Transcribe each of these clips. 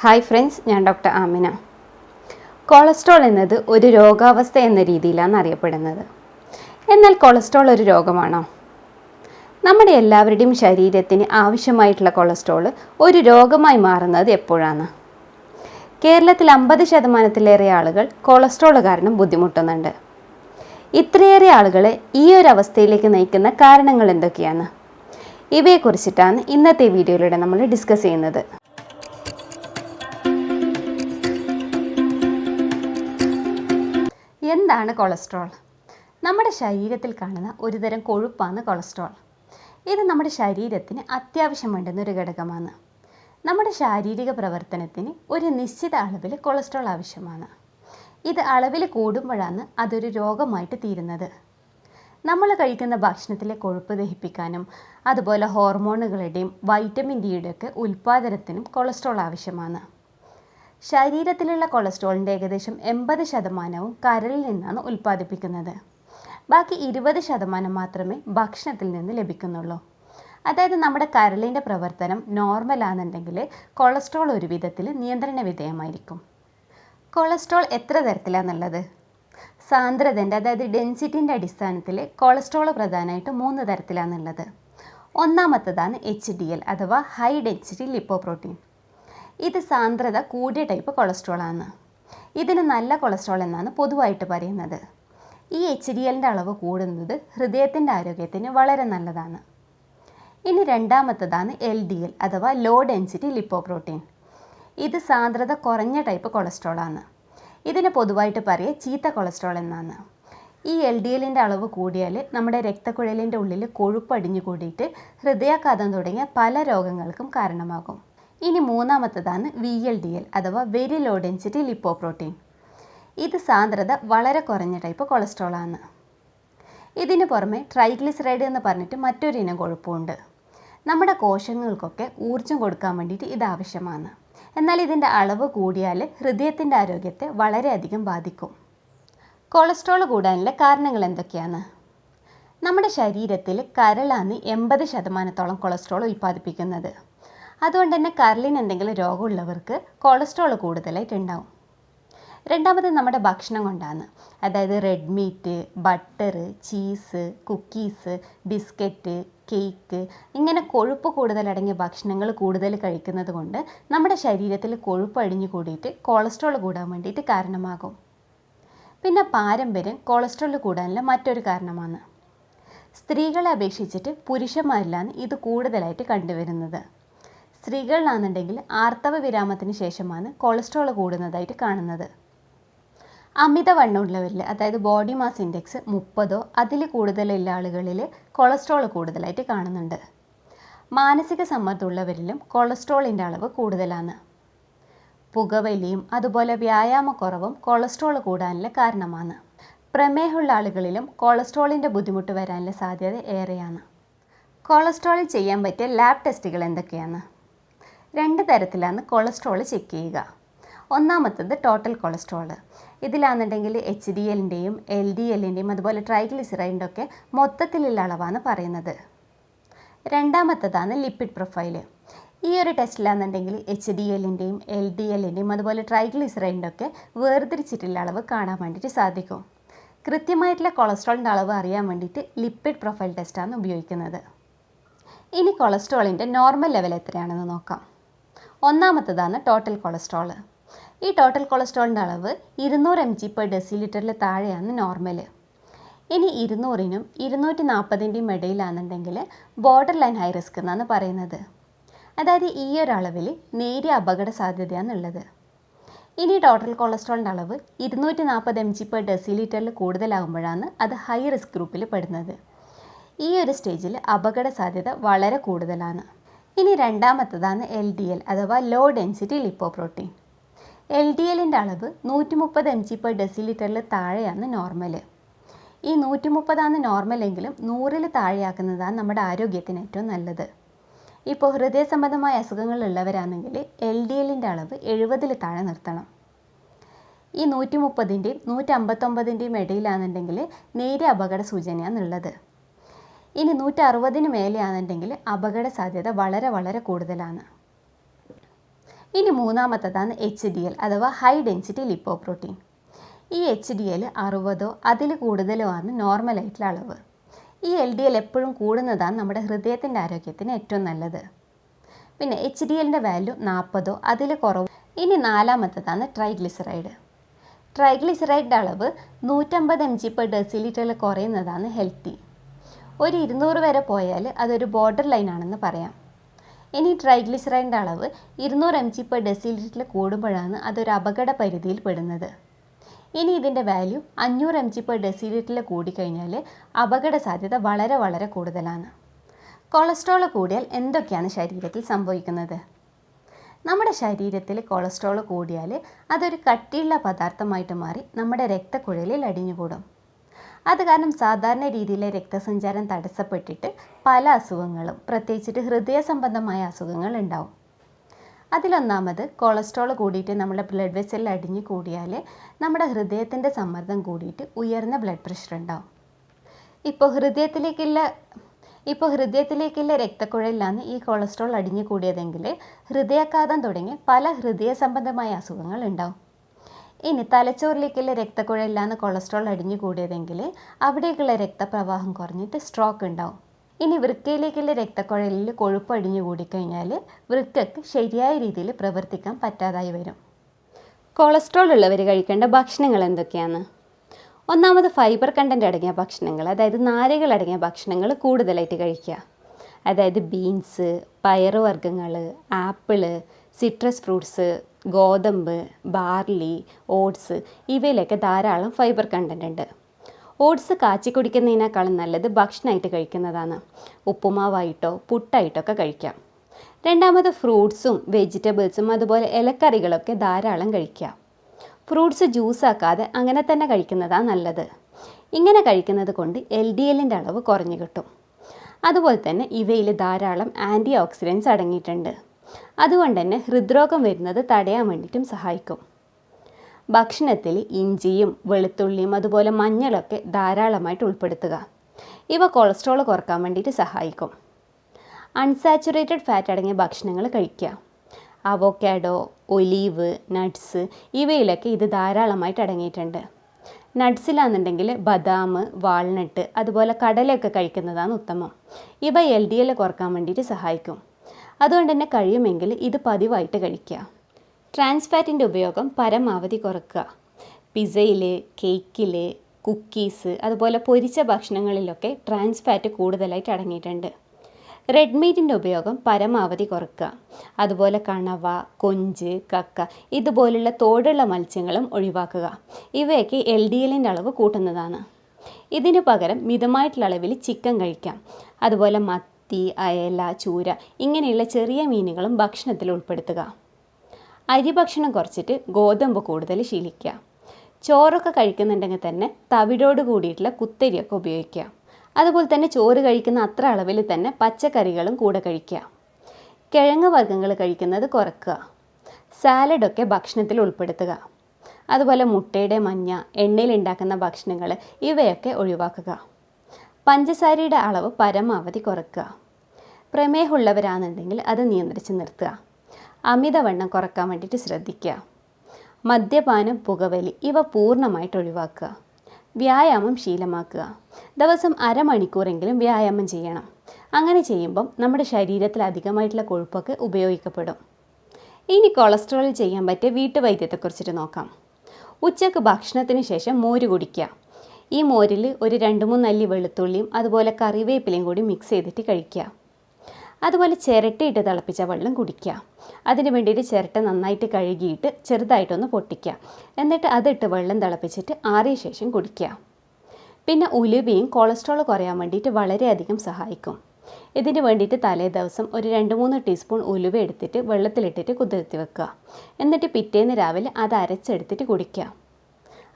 Hi friends ഞാൻ doctor Amina. Cholesterol എന്നത് ഒരു രോഗാവസ്ഥ എന്ന രീതിയിലാണ് അറിയപ്പെടുന്നത്. എന്നാൽ കൊളസ്ട്രോൾ ഒരു രോഗമാണോ? നമ്മുടെ എല്ലാവരുടെയും ശരീരത്തിന് ആവശ്യമായിട്ടുള്ള കൊളസ്ട്രോൾ ഒരു രോഗമായി മാറുന്നത് എപ്പോഴാണ്? കേരളത്തിൽ അമ്പത് ശതമാനത്തിലേറെ ആളുകൾ കൊളസ്ട്രോൾ കാരണം ബുദ്ധിമുട്ടുന്നുണ്ട്. ഇത്രയേറെ ആളുകളെ ഈ ഒരു അവസ്ഥയിലേക്ക് നയിക്കുന്ന കാരണങ്ങൾ എന്തൊക്കെയാണ്? ഇവയെക്കുറിച്ചിട്ടാണ് ഇന്നത്തെ വീഡിയോയിലൂടെ നമ്മൾ ഡിസ്കസ് ചെയ്യുന്നത്. എന്താണ് കൊളസ്ട്രോൾ? നമ്മുടെ ശരീരത്തിൽ കാണുന്ന ഒരുതരം കൊഴുപ്പാണ് കൊളസ്ട്രോൾ. ഇത് നമ്മുടെ ശരീരത്തിന് അത്യാവശ്യം വേണ്ടുന്ന ഒരു ഘടകമാണ്. നമ്മുടെ ശാരീരിക പ്രവർത്തനത്തിന് ഒരു നിശ്ചിത അളവിൽ കൊളസ്ട്രോൾ ആവശ്യമാണ്. ഇത് അളവിൽ കൂടുമ്പോഴാണ് അതൊരു രോഗമായിട്ട് തീരുന്നത്. നമ്മൾ കഴിക്കുന്ന ഭക്ഷണത്തിലെ കൊഴുപ്പ് ദഹിപ്പിക്കാനും അതുപോലെ ഹോർമോണുകളുടെയും വൈറ്റമിൻ ഡിയുടെ ഒക്കെ ഉൽപ്പാദനത്തിനും കൊളസ്ട്രോൾ ആവശ്യമാണ്. ശരീരത്തിലുള്ള കൊളസ്ട്രോളിന്റെ ഏകദേശം എൺപത് ശതമാനവും കരളിൽ നിന്നാണ് ഉൽപ്പാദിപ്പിക്കുന്നത്. ബാക്കി ഇരുപത് ശതമാനം മാത്രമേ ഭക്ഷണത്തിൽ നിന്ന് ലഭിക്കുന്നുള്ളൂ. അതായത് നമ്മുടെ കരളിന്റെ പ്രവർത്തനം നോർമൽ ആണെന്നുണ്ടെങ്കിൽ കൊളസ്ട്രോൾ ഒരു വിധത്തിൽ നിയന്ത്രണ വിധേയമായിരിക്കും. കൊളസ്ട്രോൾ എത്ര തരത്തിലാണെന്നുള്ളത് സാന്ദ്രതന്റെ അതായത് ഡെൻസിറ്റിന്റെ അടിസ്ഥാനത്തിൽ കൊളസ്ട്രോൾ പ്രധാനമായിട്ട് മൂന്ന് തരത്തിലാണുള്ളത്. ഒന്നാമത്തതാണ് എച്ച് ഡി എൽ അഥവാ ഹൈ ഡെൻസിറ്റി ലിപ്പോപ്രോട്ടീൻ. ഇത് സാന്ദ്രത കൂടിയ ടൈപ്പ് കൊളസ്ട്രോൾ ആണ്. ഇതിന് നല്ല കൊളസ്ട്രോൾ എന്നാണ് പൊതുവായിട്ട് പറയുന്നത്. ഈ എച്ച് ഡി എല്ലിന്റെ അളവ് കൂടുന്നത് ഹൃദയത്തിന്റെ ആരോഗ്യത്തിന് വളരെ നല്ലതാണ്. ഇനി രണ്ടാമത്തതാണ് എൽ ഡി എൽ അഥവാ ലോ ഡെൻസിറ്റി ലിപ്പോപ്രോട്ടീൻ ഇത് സാന്ദ്രത കുറഞ്ഞ ടൈപ്പ് കൊളസ്ട്രോൾ ആണ്. ഇതിന് പൊതുവായിട്ട് പറയുക ചീത്ത കൊളസ്ട്രോൾ എന്നാണ്. ഈ എൽ ഡി എല്ലിന്റെ അളവ് കൂടിയാൽ നമ്മുടെ രക്തക്കുഴലിന്റെ ഉള്ളിൽ കൊഴുപ്പ് അടിഞ്ഞു കൂടിയിട്ട് ഹൃദയാഘാതം തുടങ്ങിയ പല രോഗങ്ങൾക്കും കാരണമാകും. ഇനി മൂന്നാമത്തതാണ് വി എൽ ഡി എൽ അഥവാ വെരി ലോ ഡെൻസിറ്റി ലിപ്പോപ്രോട്ടീൻ. ഇത് സാന്ദ്രത വളരെ കുറഞ്ഞ ടൈപ്പ് കൊളസ്ട്രോൾ ആണ്. ഇതിന് പുറമെ ട്രൈഗ്ലിസറൈഡ് എന്ന് പറഞ്ഞിട്ട് മറ്റൊരു ഇനം കൊഴുപ്പുണ്ട്. നമ്മുടെ കോശങ്ങൾക്കൊക്കെ ഊർജം കൊടുക്കാൻ വേണ്ടിയിട്ട് ഇത് ആവശ്യമാണ്. എന്നാൽ ഇതിന്റെ അളവ് കൂടിയാൽ ഹൃദയത്തിന്റെ ആരോഗ്യത്തെ വളരെയധികം ബാധിക്കും. കൊളസ്ട്രോൾ കൂടാനുള്ള കാരണങ്ങൾ എന്തൊക്കെയാണ്? നമ്മുടെ ശരീരത്തിൽ കരളാണ് എൺപത് ശതമാനത്തോളം കൊളസ്ട്രോൾ ഉൽപ്പാദിപ്പിക്കുന്നത്. അതുകൊണ്ട് തന്നെ കരളിന് എന്തെങ്കിലും രോഗമുള്ളവർക്ക് കൊളസ്ട്രോൾ കൂടുതലായിട്ട് ഉണ്ടാവും രണ്ടാമത് നമ്മുടെ ഭക്ഷണം കൊണ്ടാണ്. അതായത് red meat butter cheese cookies biscuit cake ഇങ്ങനെ കൊഴുപ്പ് കൂടുതലടങ്ങിയ ഭക്ഷണങ്ങൾ കൂടുതൽ കഴിക്കുന്നത് കൊണ്ട് നമ്മുടെ ശരീരത്തിൽ കൊഴുപ്പ് അടിഞ്ഞു കൂടിയിട്ട് കൊളസ്ട്രോൾ കൂടാൻ വേണ്ടിയിട്ട് കാരണമാകും. പിന്നെ പാരമ്പര്യം കൊളസ്ട്രോൾ കൂടാനുള്ള മറ്റൊരു കാരണമാണ്. സ്ത്രീകളെ അപേക്ഷിച്ചിട്ട് പുരുഷന്മാരിലാണ് ഇത് കൂടുതലായിട്ട് കണ്ടുവരുന്നത്. സ്ത്രീകളിലാണെന്നുണ്ടെങ്കിൽ ആർത്തവ വിരാമത്തിന് ശേഷമാണ് കൊളസ്ട്രോൾ കൂടുന്നതായിട്ട് കാണുന്നത്. അമിതവണ്ണമുള്ളവരിൽ അതായത് ബോഡി മാസ് ഇൻഡെക്സ് മുപ്പതോ അതിൽ കൂടുതലുള്ള ആളുകളിൽ കൊളസ്ട്രോൾ കൂടുതലായിട്ട് കാണുന്നുണ്ട്. മാനസിക സമ്മർദ്ദമുള്ളവരിലും കൊളസ്ട്രോളിന്റെ അളവ് കൂടുതലാണ്. പുകവലിയും അതുപോലെ വ്യായാമക്കുറവും കൊളസ്ട്രോൾ കൂടാനുള്ള കാരണമാണ്. പ്രമേഹമുള്ള ആളുകളിലും കൊളസ്ട്രോളിന്റെ ബുദ്ധിമുട്ട് വരാനുള്ള സാധ്യത ഏറെയാണ്. കൊളസ്ട്രോളിൽ ചെയ്യാൻ പറ്റിയ ലാബ് ടെസ്റ്റുകൾ എന്തൊക്കെയാണ്? രണ്ട് തരത്തിലാണ് കൊളസ്ട്രോൾ ചെക്ക് ചെയ്യുക. ഒന്നാമത്തത് ടോട്ടൽ കൊളസ്ട്രോൾ ഇതിലാണെന്നുണ്ടെങ്കിൽ എച്ച് ഡി എല്ലിന്റെയും എൽ ഡി എല്ലിന്റെയും അതുപോലെ ട്രൈഗ്ലിസറൈഡിന്റെ ഒക്കെ മൊത്തത്തിലുള്ള അളവാണ് പറയുന്നത്. രണ്ടാമത്തതാണ് ലിപ്പിഡ് പ്രൊഫൈൽ ഈ ഒരു ടെസ്റ്റിലാണെന്നുണ്ടെങ്കിൽ എച്ച് ഡി എല്ലിന്റെയും എൽ ഡി എല്ലിന്റെയും അതുപോലെ ട്രൈഗ്ലിസറൈഡിന്റെ ഒക്കെ വേർതിരിച്ചിട്ടുള്ള അളവ് കാണാൻ വേണ്ടിയിട്ട് സാധിക്കും. കൃത്യമായിട്ടുള്ള കൊളസ്ട്രോളിന്റെ അളവ് അറിയാൻ വേണ്ടിയിട്ട് ലിപ്പിഡ് പ്രൊഫൈൽ ടെസ്റ്റാണ് ഉപയോഗിക്കുന്നത്. ഇനി കൊളസ്ട്രോളിന്റെ നോർമൽ ലെവൽ എത്രയാണെന്ന് നോക്കാം. ഒന്നാമത്തതാണ് ടോട്ടൽ കൊളസ്ട്രോൾ ഈ ടോട്ടൽ കൊളസ്ട്രോളിന്റെ അളവ് ഇരുന്നൂറ് എം ജി പെർ ഡെസി ലിറ്ററിൽ താഴെയാണ് നോർമൽ ഇനി ഇരുന്നൂറിനും ഇരുന്നൂറ്റി നാൽപ്പതിന്റെയും ഇടയിലാണെന്നുണ്ടെങ്കിൽ ബോർഡർ ലൈൻ ഹൈ റിസ്ക് എന്നാണ് പറയുന്നത്. അതായത് ഈ ഒരു അളവിൽ നേരിയ അപകട സാധ്യതയാണുള്ളത് ഇനി ടോട്ടൽ കൊളസ്ട്രോളിന്റെ അളവ് ഇരുന്നൂറ്റി നാൽപ്പത് എം ജി പെർ ഡെസി ലിറ്ററിൽ കൂടുതലാകുമ്പോഴാണ് അത് ഹൈ റിസ്ക് ഗ്രൂപ്പിൽ പെടുന്നത്. ഈ ഒരു സ്റ്റേജിൽ അപകട സാധ്യത വളരെ കൂടുതലാണ്. ഇനി രണ്ടാമത്തതാണ് എൽ ഡി എൽ അഥവാ low density lipoprotein L D എല്ലിന്റെ അളവ് നൂറ്റി മുപ്പത് എം ജി പെർ ഡെസിലിറ്ററിൽ താഴെയാണ് നോർമൽ ഈ നൂറ്റി മുപ്പതാണ് നോർമൽ എങ്കിലും നൂറിൽ താഴെയാക്കുന്നതാണ് നമ്മുടെ ആരോഗ്യത്തിന് ഏറ്റവും നല്ലത്. ഇപ്പോൾ ഹൃദയ സംബന്ധമായ അസുഖങ്ങളുള്ളവരാണെങ്കിൽ എൽ ഡി എല്ലിന്റെ അളവ് എഴുപതിൽ താഴെ നിർത്തണം. ഈ നൂറ്റി മുപ്പതിന്റെയും നൂറ്റി അമ്പത്തൊമ്പതിന്റെയും ഇടയിലാണെന്നുണ്ടെങ്കിൽ നേരിയ അപകട സൂചനയാണുള്ളത്. ഇനി നൂറ്റി അറുപതിന് മേലെയാണെന്നുണ്ടെങ്കിൽ അപകട സാധ്യത വളരെ വളരെ കൂടുതലാണ്. ഇനി മൂന്നാമത്തതാണ് എച്ച് ഡി എൽ അഥവാ ഹൈ ഡെൻസിറ്റി ലിപ്പോ പ്രോട്ടീൻ ഈ എച്ച് ഡി എൽ അറുപതോ അതിൽ കൂടുതലോ ആണ് നോർമലായിട്ടുള്ള അളവ്. ഈ എൽ ഡി എൽ എപ്പോഴും കൂടുന്നതാണ് നമ്മുടെ ഹൃദയത്തിന്റെ ആരോഗ്യത്തിന് ഏറ്റവും നല്ലത്. പിന്നെ എച്ച് ഡി എല്ലിന്റെ വാല്യൂ നാൽപ്പതോ അതിൽ കുറവ്. ഇനി നാലാമത്തതാണ് ട്രൈഗ്ലിസറൈഡ് ട്രൈഗ്ലിസറൈഡിന്റെ അളവ് നൂറ്റമ്പത് എം ജി പെർ ഡെസിലിറ്ററിൽ കുറയുന്നതാണ് ഹെൽത്തി ഒരു ഇരുന്നൂറ് വരെ പോയാൽ അതൊരു ബോർഡർ ലൈൻ ആണെന്ന് പറയാം. ഇനി ട്രൈഗ്ലിസറൈന്റെ അളവ് ഇരുന്നൂറ് എം ജി പെർ ഡെസിലിറ്ററിൽ കൂടുമ്പോഴാണ് അതൊരു അപകട പരിധിയിൽ പെടുന്നത്. ഇനി ഇതിന്റെ വാല്യൂ അഞ്ഞൂറ് എം ജി പെർ ഡെസിലിറ്ററിൽ കൂടിക്കഴിഞ്ഞാൽ അപകട സാധ്യത വളരെ വളരെ കൂടുതലാണ്. കൊളസ്ട്രോൾ കൂടിയാൽ എന്തൊക്കെയാണ് ശരീരത്തിൽ സംഭവിക്കുന്നത്? നമ്മുടെ ശരീരത്തിൽ കൊളസ്ട്രോൾ കൂടിയാൽ അതൊരു കട്ടിയുള്ള പദാർത്ഥമായിട്ട് മാറി നമ്മുടെ രക്തക്കുഴലിൽ അടിഞ്ഞുകൂടും. അത് കാരണം സാധാരണ രീതിയിലെ രക്തസഞ്ചാരം തടസ്സപ്പെട്ടിട്ട് പല അസുഖങ്ങളും പ്രത്യേകിച്ചിട്ട് ഹൃദയ സംബന്ധമായ അസുഖങ്ങൾ ഉണ്ടാവും. അതിലൊന്നാമത് കൊളസ്ട്രോൾ കൂടിയിട്ട് നമ്മുടെ ബ്ലഡ് വെസലിൽ അടിഞ്ഞു കൂടിയാൽ നമ്മുടെ ഹൃദയത്തിന്റെ സമ്മർദ്ദം കൂടിയിട്ട് ഉയർന്ന ബ്ലഡ് പ്രഷർ ഉണ്ടാവും. ഇപ്പോൾ ഹൃദയത്തിലേക്കുള്ള ഇപ്പോൾ ഹൃദയത്തിലേക്കുള്ള രക്തക്കുഴലിലാണ് ഈ കൊളസ്ട്രോൾ അടിഞ്ഞു കൂടിയതെങ്കിൽ ഹൃദയാഘാതം തുടങ്ങി പല ഹൃദയ സംബന്ധമായ അസുഖങ്ങൾ ഉണ്ടാവും. ഇനി തലച്ചോറിലേക്കുള്ള രക്തക്കുഴലിലാണ് കൊളസ്ട്രോൾ അടിഞ്ഞു കൂടിയതെങ്കിൽ അവിടേക്കുള്ള രക്തപ്രവാഹം കുറഞ്ഞിട്ട് സ്ട്രോക്ക് ഉണ്ടാവും. ഇനി വൃക്കയിലേക്കുള്ള രക്തക്കുഴലിൽ കൊഴുപ്പ് അടിഞ്ഞു കൂടിക്കഴിഞ്ഞാൽ വൃക്കക്ക് ശരിയായ രീതിയിൽ പ്രവർത്തിക്കാൻ പറ്റാതായി വരും. കൊളസ്ട്രോൾ ഉള്ളവർ കഴിക്കേണ്ട ഭക്ഷണങ്ങൾ എന്തൊക്കെയാണ്? ഒന്നാമത് ഫൈബർ കണ്ടന്റ് അടങ്ങിയ ഭക്ഷണങ്ങൾ അതായത് നാരുകൾ അടങ്ങിയ ഭക്ഷണങ്ങൾ കൂടുതലായിട്ട് കഴിക്കുക. അതായത് ബീൻസ് പയറുവർഗങ്ങൾ ആപ്പിൾ സിട്രസ് ഫ്രൂട്ട്സ് ഗോതമ്പ് ബാർലി ഓട്സ് ഇവയിലൊക്കെ ധാരാളം ഫൈബർ കണ്ടന്റ് ഉണ്ട്. ഓട്സ് കാച്ചി കുടിക്കുന്നതിനേക്കാളും നല്ലത് ഭക്ഷണമായിട്ട് കഴിക്കുന്നതാണ്. ഉപ്പുമാവായിട്ടോ പുട്ടായിട്ടോ ഒക്കെ കഴിക്കാം. രണ്ടാമത് ഫ്രൂട്ട്സും വെജിറ്റബിൾസും അതുപോലെ ഇലക്കറികളൊക്കെ ധാരാളം കഴിക്കാം. ഫ്രൂട്ട്സ് ജ്യൂസാക്കാതെ അങ്ങനെ തന്നെ കഴിക്കുന്നതാണ് നല്ലത്. ഇങ്ങനെ കഴിക്കുന്നത് കൊണ്ട് എൽ ഡി എല്ലിന്റെ അളവ് കുറഞ്ഞു കിട്ടും. അതുപോലെ തന്നെ ഇവയിൽ ധാരാളം ആന്റി ഓക്സിഡൻസ് അടങ്ങിയിട്ടുണ്ട്. അതുകൊണ്ട് തന്നെ ഹൃദ്രോഗം വരുന്നത് തടയാൻ വേണ്ടിയിട്ടും സഹായിക്കും. ഭക്ഷണത്തിൽ ഇഞ്ചിയും വെളുത്തുള്ളിയും അതുപോലെ മഞ്ഞളൊക്കെ ധാരാളമായിട്ട് ഉൾപ്പെടുത്തുക. ഇവ കൊളസ്ട്രോൾ കുറയ്ക്കാൻ വേണ്ടിയിട്ട് സഹായിക്കും. അൺസാച്ചുറേറ്റഡ് ഫാറ്റ് അടങ്ങിയ ഭക്ഷണങ്ങൾ കഴിക്കുക. അവോക്കാഡോ ഒലീവ് നട്ട്സ് ഇവയിലൊക്കെ ഇത് ധാരാളമായിട്ട് അടങ്ങിയിട്ടുണ്ട്. നട്ട്സിലാണെന്നുണ്ടെങ്കിൽ ബദാം വാൾനട്ട് അതുപോലെ കടലയൊക്കെ കഴിക്കുന്നതാണ് ഉത്തമം. ഇവ എൽ ഡി എൽ കുറയ്ക്കാൻ വേണ്ടിയിട്ട് സഹായിക്കും. അതുകൊണ്ട് തന്നെ കഴിയുമെങ്കിൽ ഇത് പതിവായിട്ട് കഴിക്കുക. ട്രാൻസ് ഫാറ്റിന്റെ ഉപയോഗം പരമാവധി കുറക്കുക. പിസയിൽ കേക്കിൽ കുക്കീസ് അതുപോലെ പൊരിച്ച ഭക്ഷണങ്ങളിലൊക്കെ ട്രാൻസ് ഫാറ്റ് കൂടുതലായിട്ട് അടങ്ങിയിട്ടുണ്ട്. റെഡ് മീറ്റിന്റെ ഉപയോഗം പരമാവധി കുറക്കുക. അതുപോലെ കണവ കൊഞ്ച് കക്ക ഇതുപോലുള്ള തോടുള്ള മത്സ്യങ്ങളും ഒഴിവാക്കുക. ഇവയൊക്കെ എൽ ഡി എല്ലിന്റെ അളവ് കൂട്ടുന്നതാണ്. ഇതിനു പകരം മിതമായിട്ടുള്ള അളവിൽ ചിക്കൻ കഴിക്കാം. അതുപോലെ മത്തി അയല ചൂര ഇങ്ങനെയുള്ള ചെറിയ മീനുകളും ഭക്ഷണത്തിൽ ഉൾപ്പെടുത്തുക. അരി ഭക്ഷണം കുറച്ചിട്ട് ഗോതമ്പ് കൂടുതൽ ശീലിക്കുക. ചോറൊക്കെ കഴിക്കുന്നുണ്ടെങ്കിൽ തന്നെ തവിടോട് കൂടിയിട്ടുള്ള കുത്തരിയൊക്കെ ഉപയോഗിക്കുക. അതുപോലെ തന്നെ ചോറ് കഴിക്കുന്ന അത്ര അളവിൽ തന്നെ പച്ചക്കറികളും കൂടെ കഴിക്കുക. കിഴങ്ങ് വർഗങ്ങൾ കഴിക്കുന്നത് കുറക്കുക. സാലഡൊക്കെ ഭക്ഷണത്തിൽ ഉൾപ്പെടുത്തുക. അതുപോലെ മുട്ടയുടെ മഞ്ഞ എണ്ണയിൽ ഉണ്ടാക്കുന്ന ഭക്ഷണങ്ങൾ ഇവയൊക്കെ ഒഴിവാക്കുക. പഞ്ചസാരയുടെ അളവ് പരമാവധി കുറയ്ക്കുക പ്രമേഹമുള്ളവരാണെന്നുണ്ടെങ്കിൽ അത് നിയന്ത്രിച്ച് നിർത്തുക. അമിതവണ്ണം കുറയ്ക്കാൻ വേണ്ടിയിട്ട് ശ്രദ്ധിക്കുക. മദ്യപാനം പുകവലി ഇവ പൂർണമായിട്ട് ഒഴിവാക്കുക. വ്യായാമം ശീലമാക്കുക. ദിവസം അരമണിക്കൂറെങ്കിലും വ്യായാമം ചെയ്യണം. അങ്ങനെ ചെയ്യുമ്പം നമ്മുടെ ശരീരത്തിൽ അധികമായിട്ടുള്ള കൊഴുപ്പൊക്കെ ഉപയോഗിക്കപ്പെടും. ഇനി കൊളസ്ട്രോൾ ചെയ്യാൻ പറ്റിയ വീട്ടുവൈദ്യത്തെക്കുറിച്ചിട്ട് നോക്കാം. ഉച്ചയ്ക്ക് ഭക്ഷണത്തിന് ശേഷം മോര് കുടിക്കുക. ഈ മോരിൽ ഒരു രണ്ട് മൂന്ന് അല്ലി വെളുത്തുള്ളിയും അതുപോലെ കറിവേപ്പിലയും കൂടി മിക്സ് ചെയ്തിട്ട് കഴിക്കുക. അതുപോലെ ചിരട്ടയിട്ട് തിളപ്പിച്ച വെള്ളം കുടിക്കുക. അതിന് വേണ്ടിയിട്ട് ചിരട്ട നന്നായിട്ട് കഴുകിയിട്ട് ചെറുതായിട്ടൊന്ന് പൊട്ടിക്കുക. എന്നിട്ട് അതിട്ട് വെള്ളം തിളപ്പിച്ചിട്ട് ആറിയ ശേഷം കുടിക്കുക. പിന്നെ ഉലുവയും കൊളസ്ട്രോൾ കുറയാൻ വേണ്ടിയിട്ട് വളരെയധികം സഹായിക്കും. ഇതിന് വേണ്ടിയിട്ട് തലേ ദിവസം ഒരു രണ്ട് മൂന്ന് ടീസ്പൂൺ ഉലുവ എടുത്തിട്ട് വെള്ളത്തിലിട്ടിട്ട് കുതിർത്തി വെക്കുക. എന്നിട്ട് പിറ്റേന്ന് രാവിലെ അത് അരച്ചെടുത്തിട്ട് കുടിക്കുക.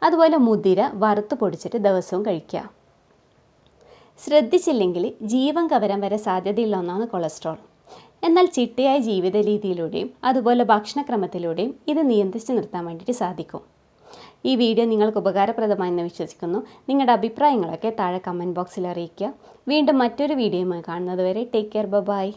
അതുപോലെ മുതിര വറുത്ത് പൊടിച്ചിട്ട് ദിവസവും കഴിക്കുക. ശ്രദ്ധിച്ചില്ലെങ്കിൽ ജീവൻ കവരാൻ വരെ സാധ്യതയുള്ള ഒന്നാണ് കൊളസ്ട്രോൾ. എന്നാൽ ചിട്ടയായ ജീവിത രീതിയിലൂടെയും അതുപോലെ ഭക്ഷണക്രമത്തിലൂടെയും ഇത് നിയന്ത്രിച്ച് നിർത്താൻ വേണ്ടിയിട്ട് സാധിക്കും. ഈ വീഡിയോ നിങ്ങൾക്ക് ഉപകാരപ്രദമായെന്ന് വിശ്വസിക്കുന്നു. നിങ്ങളുടെ അഭിപ്രായങ്ങളൊക്കെ താഴെ കമന്റ് ബോക്സിൽ അറിയിക്കുക. വീണ്ടും മറ്റൊരു വീഡിയോയുമായി കാണുന്നത് വരെ ടേക്ക് കെയർ ബൈ